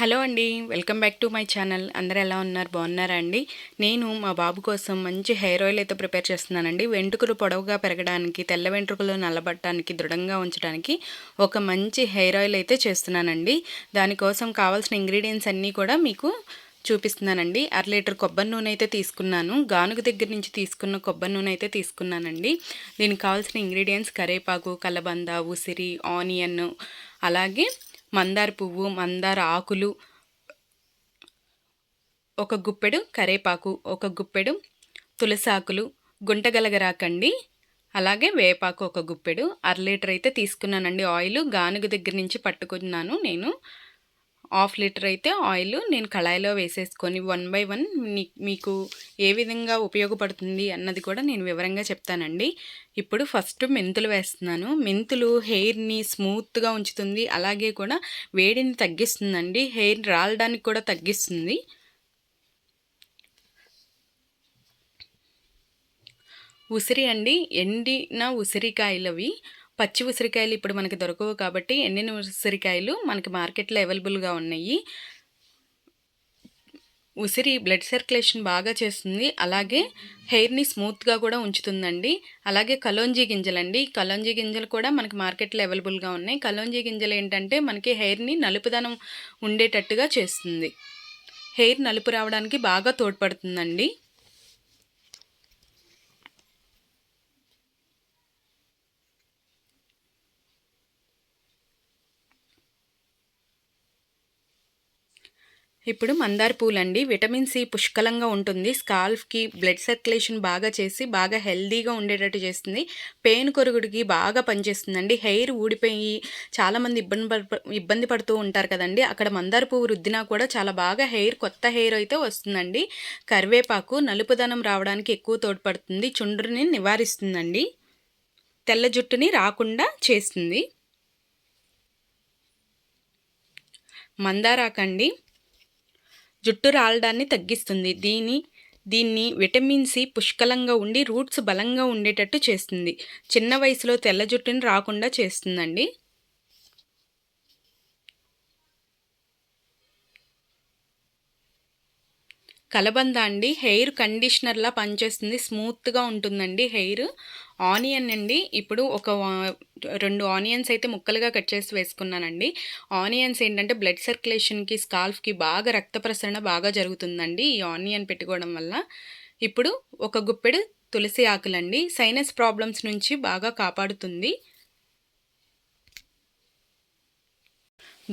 Hello అండి welcome back to my channel. అందరూ ఎలా ఉన్నారు? బాగున్నారా అండి? నేను మా బాబు కోసం మంచి హెయిర్ ఆయిల్ అయితే ప్రిపేర్ చేస్తున్నానండి. వెంట్రుకలు పొడవుగా పెరగడానికి తెల్ల వెంట్రుకలు నల్లబట్టడానికి దృఢంగా ఉంచడానికి ఒక మంచి హెయిర్ ఆయిల్ అయితే చేస్తున్నానండి. దానికోసం కావాల్సిన ఇంగ్రీడియంట్స్ అన్నీ కూడా మీకు చూపిస్తున్నానండి. అర లీటర్ కొబ్బరి నూనె అయితే తీసుకున్నాను. గానుగ దగ్గర నుంచి తీసుకున్న కొబ్బరి నూనె అయితే తీసుకున్నానండి. దీనికి కావాల్సిన ఇంగ్రీడియంట్స్ కరేపాకు కలబంద ఉసిరి ఆనియన్ అలాగే మందార పువ్వు మందార ఆకులు ఒక గుప్పెడు కరేపాకు ఒక గుప్పెడు తులసాకులు గుంటగలగరాకండి అలాగే వేపాకు ఒక గుప్పెడు అర లీటర్ అయితే తీసుకున్నానండి ఆయిల్. గానుగ దగ్గర నుంచి పట్టుకున్నాను నేను. హాఫ్ లీటర్ అయితే ఆయిల్ నేను కళాయిలో వేసేసుకొని వన్ బై వన్ మీకు ఏ విధంగా ఉపయోగపడుతుంది అన్నది కూడా నేను వివరంగా చెప్తానండి. ఇప్పుడు ఫస్ట్ మెంతులు వేస్తున్నాను. మెంతులు హెయిర్ని స్మూత్గా ఉంచుతుంది. అలాగే కూడా వేడిని తగ్గిస్తుందండి. హెయిర్ రాలడానికి కూడా తగ్గిస్తుంది. ఉసిరి అండి ఎండిన ఉసిరికాయలవి పచ్చి ఉసిరికాయలు ఇప్పుడు మనకి దొరకవు కాబట్టి ఎండిన ఉసిరికాయలు మనకి మార్కెట్లో అవైలబుల్గా ఉన్నాయి. ఉసిరి బ్లడ్ సర్క్యులేషన్ బాగా చేస్తుంది. అలాగే హెయిర్ని స్మూత్గా కూడా ఉంచుతుందండి. అలాగే కలోంజీ గింజలండి. కలోంజీ గింజలు కూడా మనకి మార్కెట్లో అవైలబుల్గా ఉన్నాయి. కలోంజీ గింజలు ఏంటంటే మనకి హెయిర్ని నలుపుదనం ఉండేటట్టుగా చేస్తుంది. హెయిర్ నలుపు రావడానికి బాగా తోడ్పడుతుందండి. ఇప్పుడు మందార పూలండి. విటమిన్ సి పుష్కలంగా ఉంటుంది. స్కాల్ఫ్కి బ్లడ్ సర్క్యులేషన్ బాగా చేసి బాగా హెల్దీగా ఉండేటట్టు చేస్తుంది. పెయిన్ కొరుగుడికి బాగా పనిచేస్తుందండి. హెయిర్ ఊడిపోయి చాలామంది ఇబ్బంది ఇబ్బంది పడుతూ ఉంటారు కదండి. అక్కడ మందార పువ్వు రుద్దినా కూడా చాలా బాగా హెయిర్ కొత్త హెయిర్ అయితే వస్తుందండి. కరివేపాకు నలుపుదనం రావడానికి ఎక్కువ తోడ్పడుతుంది. చుండ్రుని నివారిస్తుందండి. తెల్ల జుట్టుని రాకుండా చేస్తుంది. మందారాకండి. జుట్టు రాలడాన్ని తగ్గిస్తుంది. దీని దీన్ని విటమిన్ సి పుష్కలంగా ఉండి రూట్స్ బలంగా ఉండేటట్టు చేస్తుంది. చిన్న వయసులో తెల్ల జుట్టుని రాకుండా చేస్తుందండి. కలబంద అండి. హెయిర్ కండిషనర్లా పనిచేస్తుంది. స్మూత్గా ఉంటుందండి హెయిర్. ఆనియన్ అండి. ఇప్పుడు ఒక రెండు ఆనియన్స్ అయితే ముక్కలుగా కట్ చేసి వేసుకున్నానండి. ఆనియన్స్ ఏంటంటే బ్లడ్ సర్క్యులేషన్కి స్కాల్ఫ్కి బాగా రక్త ప్రసరణ బాగా జరుగుతుందండి ఈ ఆనియన్ పెట్టుకోవడం వల్ల. ఇప్పుడు ఒక గుప్పెడు తులసి ఆకులండి. సైనస్ ప్రాబ్లమ్స్ నుంచి బాగా కాపాడుతుంది.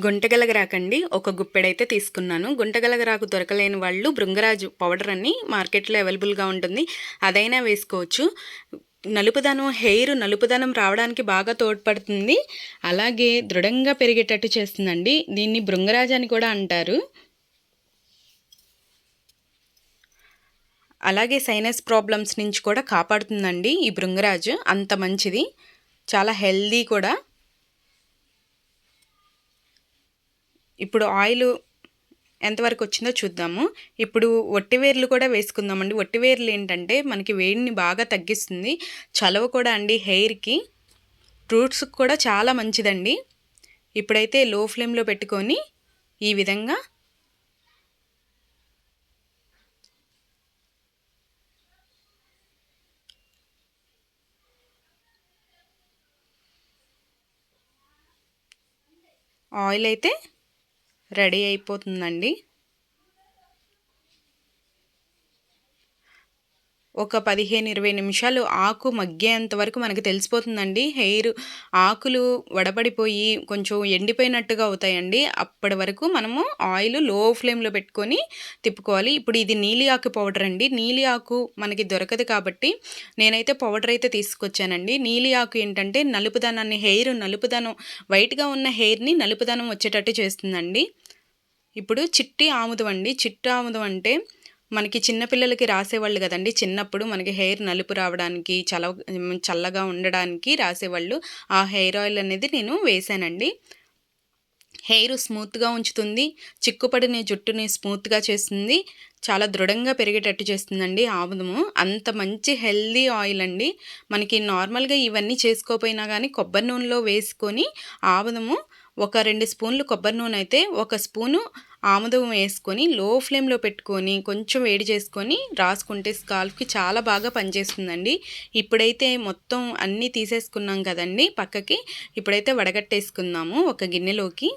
గుంటగలగరాకండి. ఒక గుప్పెడైతే తీసుకున్నాను. గుంటగలగరాకు దొరకలేని వాళ్ళు బృంగరాజు పౌడర్ అని మార్కెట్లో అవైలబుల్గా ఉంటుంది. అదైనా వేసుకోవచ్చు. నలుపుదనం హెయిర్ నలుపుదనం రావడానికి బాగా తోడ్పడుతుంది. అలాగే దృఢంగా పెరిగేటట్టు చేస్తుందండి. దీన్ని బృంగరాజు అని కూడా అంటారు. అలాగే సైనస్ ప్రాబ్లమ్స్ నుంచి కూడా కాపాడుతుందండి ఈ బృంగరాజు. అంత మంచిది. చాలా హెల్దీ కూడా. ఇప్పుడు ఆయిల్ ఎంతవరకు వచ్చిందో చూద్దాము. ఇప్పుడు ఒట్టివేర్లు కూడా వేసుకుందామండి. ఒట్టివేర్లు ఏంటంటే మనకి వేడిని బాగా తగ్గిస్తుంది. చలవ కూడా అండి హెయిర్కి. ఫ్రూట్స్ కూడా చాలా మంచిదండి. ఇప్పుడైతే లో ఫ్లేమ్లో పెట్టుకొని ఈ విధంగా ఆయిల్ అయితే రెడీ అయిపోతుందండి. ఒక పదిహేను ఇరవై నిమిషాలు ఆకు మగ్గేంత వరకు మనకి తెలిసిపోతుందండి. హెయిర్ ఆకులు వడబడిపోయి కొంచెం ఎండిపోయినట్టుగా అవుతాయండి. అప్పటి వరకు మనము ఆయిల్లో ఫ్లేమ్లో పెట్టుకొని తిప్పుకోవాలి. ఇప్పుడు ఇది నీలి ఆకు పౌడర్ అండి. నీలి ఆకు మనకి దొరకదు కాబట్టి నేనైతే పౌడర్ అయితే తీసుకొచ్చానండి. నీలి ఆకు ఏంటంటే నలుపుదనాన్ని హెయిర్ నలుపుదనం వైట్గా ఉన్న హెయిర్ని నలుపుదనం వచ్చేటట్టు చేస్తుందండి. ఇప్పుడు చిట్టి ఆముదం అండి. చిట్టి ఆముదం అంటే మనకి చిన్నపిల్లలకి రాసేవాళ్ళు కదండి. చిన్నప్పుడు మనకి హెయిర్ నలుపు రావడానికి చల చల్లగా ఉండడానికి రాసేవాళ్ళు. ఆ హెయిర్ ఆయిల్ అనేది నేను వేసానండి. హెయిర్ స్మూత్గా ఉంచుతుంది. చిక్కుపడిన జుట్టుని స్మూత్గా చేస్తుంది. చాలా దృఢంగా పెరిగేటట్టు చేస్తుందండి ఆముదము. అంత మంచి హెల్దీ ఆయిల్ అండి. మనకి నార్మల్గా ఇవన్నీ చేసుకోపోయినా కానీ కొబ్బరి నూనెలో వేసుకొని ఆముదము ఒక రెండు స్పూన్లు కొబ్బరి నూనె అయితే ఒక స్పూను ఆముదం వేసుకొని లో ఫ్లేమ్లో పెట్టుకొని కొంచెం వేడి చేసుకొని రాసుకుంటే స్కాల్ఫ్కి చాలా బాగా పనిచేస్తుందండి. ఇప్పుడైతే మొత్తం అన్నీ తీసేసుకున్నాం కదండి పక్కకి. ఇప్పుడైతే వడగట్టేసుకుందాము ఒక గిన్నెలోకి.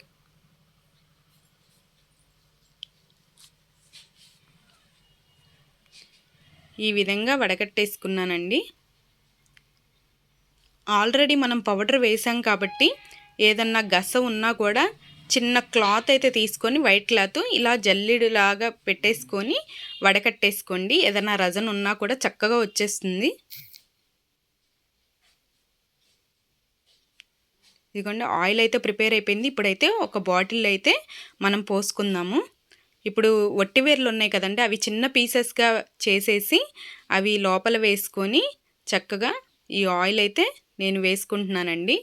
ఈ విధంగా వడగట్టేసుకున్నానండి. ఆల్రెడీ మనం పౌడర్ వేసాం కాబట్టి ఏదన్నా గస ఉన్నా కూడా చిన్న క్లాత్ అయితే తీసుకొని వైట్ క్లాత్ ఇలా జల్లిడులాగా పెట్టేసుకొని వడకట్టేసుకోండి. ఏదైనా రజన్ ఉన్నా కూడా చక్కగా వచ్చేస్తుంది. ఇదిగోండి ఆయిల్ అయితే ప్రిపేర్ అయిపోయింది. ఇప్పుడైతే ఒక బాటిల్ అయితే మనం పోసుకుందాము. ఇప్పుడు వట్టివేర్లు ఉన్నాయి కదండి అవి చిన్న పీసెస్గా చేసేసి అవి లోపల వేసుకొని చక్కగా ఈ ఆయిల్ అయితే నేను వేసుకుంటున్నానండి.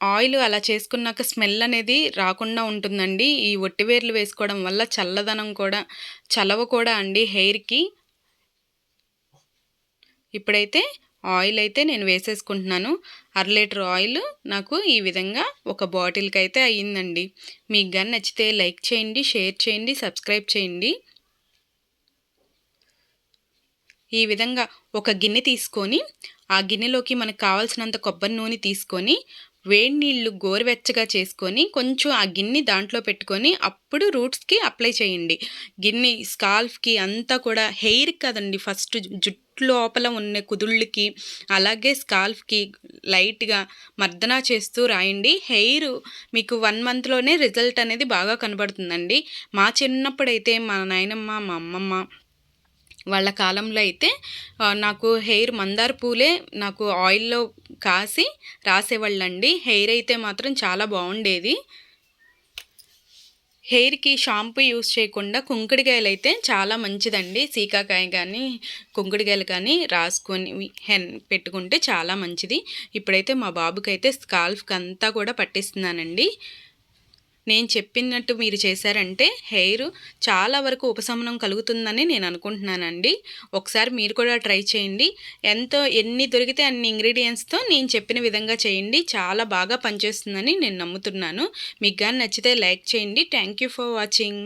ఆయిల్ అలా చేసుకున్నాక స్మెల్ అనేది రాకుండా ఉంటుందండి. ఈ ఒట్టివేర్లు వేసుకోవడం వల్ల చల్లదనం కూడా చలవ కూడా అండి హెయిర్కి. ఇప్పుడైతే ఆయిల్ అయితే నేను వేసేసుకుంటున్నాను. అర లీటర్ ఆయిల్ నాకు ఈ విధంగా ఒక బాటిల్కి అయితే అయ్యిందండి. మీకు కానీ నచ్చితే లైక్ చేయండి షేర్ చేయండి సబ్స్క్రైబ్ చేయండి. ఈ విధంగా ఒక గిన్నె తీసుకొని ఆ గిన్నెలోకి మనకు కావాల్సినంత కొబ్బరి నూనె తీసుకొని వేడి నీళ్ళు గోరువెచ్చగా చేసుకొని కొంచెం ఆ గిన్నె దాంట్లో పెట్టుకొని అప్పుడు రూట్స్కి అప్లై చేయండి. గిన్నె స్కాల్ఫ్కి అంతా కూడా హెయిర్ కదండి ఫస్ట్ జుట్టు లోపల ఉన్న కుదుళ్ళకి అలాగే స్కాల్ఫ్కి లైట్గా మర్దన చేస్తూ రాయండి. హెయిర్ మీకు వన్ మంత్లోనే రిజల్ట్ అనేది బాగా కనబడుతుందండి. మా చిన్నప్పుడైతే మా నాయనమ్మ మా అమ్మమ్మ వాళ్ళ కాలంలో అయితే నాకు హెయిర్ మందార పూలే నాకు ఆయిల్లో కాసి రాసేవాళ్ళండి. హెయిర్ అయితే మాత్రం చాలా బాగుండేది. హెయిర్కి షాంపూ యూస్ చేయకుండా కుంకుడికాయలు అయితే చాలా మంచిదండి. సీకాకాయ కానీ కుంకుడికాయలు కానీ రాసుకొని హెన్ పెట్టుకుంటే చాలా మంచిది. ఇప్పుడైతే మా బాబుకి అయితే స్కాల్ఫ్కి అంతా కూడా పట్టిస్తున్నానండి. నేను చెప్పినట్టు మీరు చేశారంటే హెయిర్ చాలా వరకు ఉపశమనం కలుగుతుందని నేను అనుకుంటున్నానండి. ఒకసారి మీరు కూడా ట్రై చేయండి. ఎంతో ఎన్ని దొరికితే అన్ని ఇంగ్రీడియంట్స్తో నేను చెప్పిన విధంగా చేయండి. చాలా బాగా పనిచేస్తుందని నేను నమ్ముతున్నాను. మీకు కానీ నచ్చితే లైక్ చేయండి. Thank you for watching.